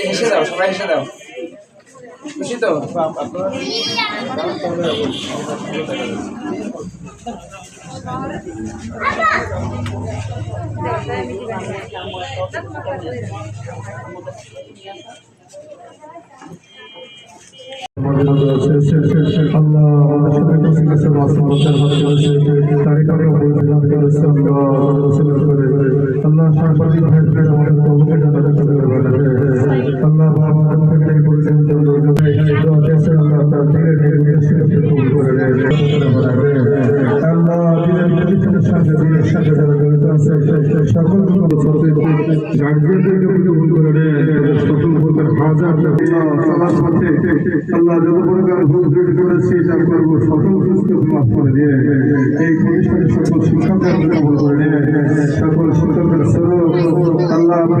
হেসে দাও সবাই হেসে দাও। খুশি তো যে আল্লাহ সাংবাদিক ভাইকে আমাদের আল্লাহ সাথে আল্লাহ যত প্রকার ভুল ত্রুটি করেছি যা করব সকল ভুলকে মাফ করে দিয়ে এই প্রতিষ্ঠানের সকল শিক্ষকদের সকল শিক্ষকের আল্লাহ আমার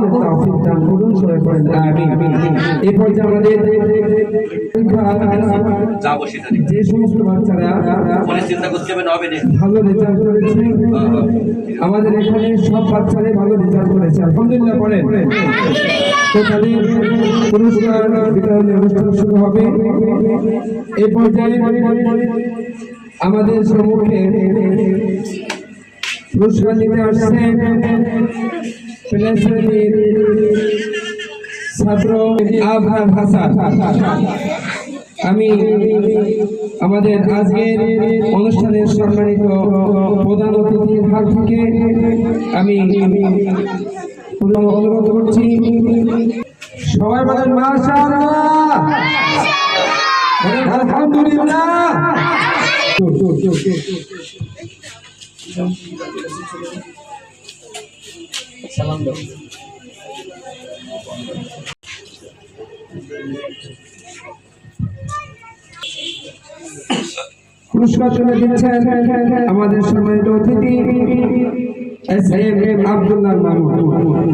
আমল তাওফিক দান করুন সবাই পড়েন। আমিন এই পর্যায়ে আমাদের যে সমস্ত বাচ্চারা পরে চিন্তা করতে হবে না ভালো রেজাল্ট করেছে আমাদের এখানে সব বাচ্চারাই ভালো রেজাল্ট করেছে। আলহামদুলিল্লাহ পড়েন। তো তাদের পুরস্কার বিতরণের অনুষ্ঠান শুরু হবে। এই পর্যায়ে আমাদের সম্মুখে পুরস্কার নিতে আসছেন শ্রেণির ছাত্র আবহার হাসান আমি আমাদের আজকের অনুষ্ঠানের সম্মানিত প্রধান অতিথির হাত থেকে আমি অনুরোধ করছি। সবাই বলেন আলহামদুলিল্লাহ। সালাম দাও। পুরস্কার তুলে দিচ্ছেন আমাদের সম্মানিত অতিথি, S M M Abdullah Mamun.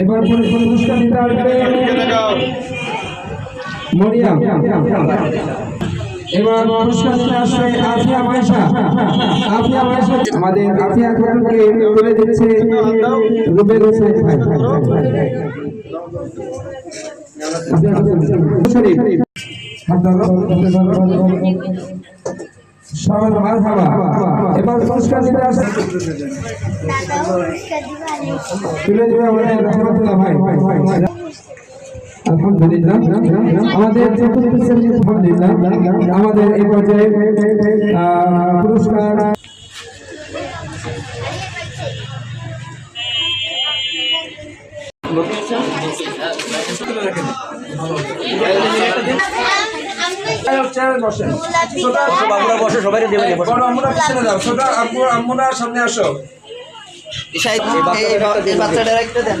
এবার পুরো- পুরস্কার দিতে আসবে মরিয়াম এবার পুরস্কার আসবে আফিয়া আফিয়া আমাদের আফিয়া তুলে দিচ্ছে। রুবেল হোসেন ভাই এবার পুরস্কার দিতে আসবে তুলে দেবে আমাদের রহমতুল্লাহ। ভাই আলহামদুলিল্লাহ আমাদের চতুর্থ শ্রেণির আলহামদুলিল্লাহ আমাদের এই পর্যায়ে পুরস্কার। সামনে আসো বাচ্চাটার একটা দেন।